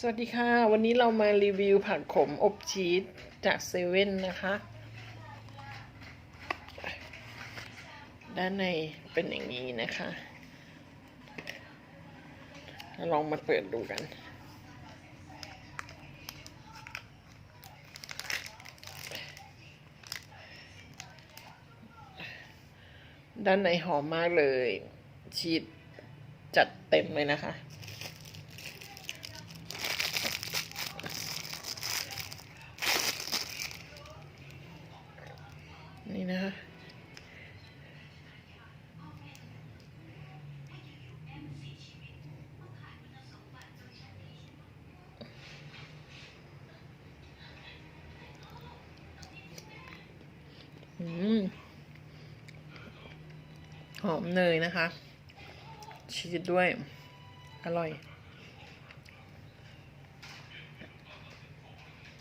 สวัสดีค่ะ วันนี้เรามารีวิวผักขมอบชีสจากเซเว่นนะคะ ด้านในเป็นอย่างนี้นะคะ ลองมาเปิดดูกัน ด้านในหอมมากเลย ชีสจัดเต็มเลยนะคะ นี่นะคะอืมหอมเนยนะคะ ชีสด้วย อร่อย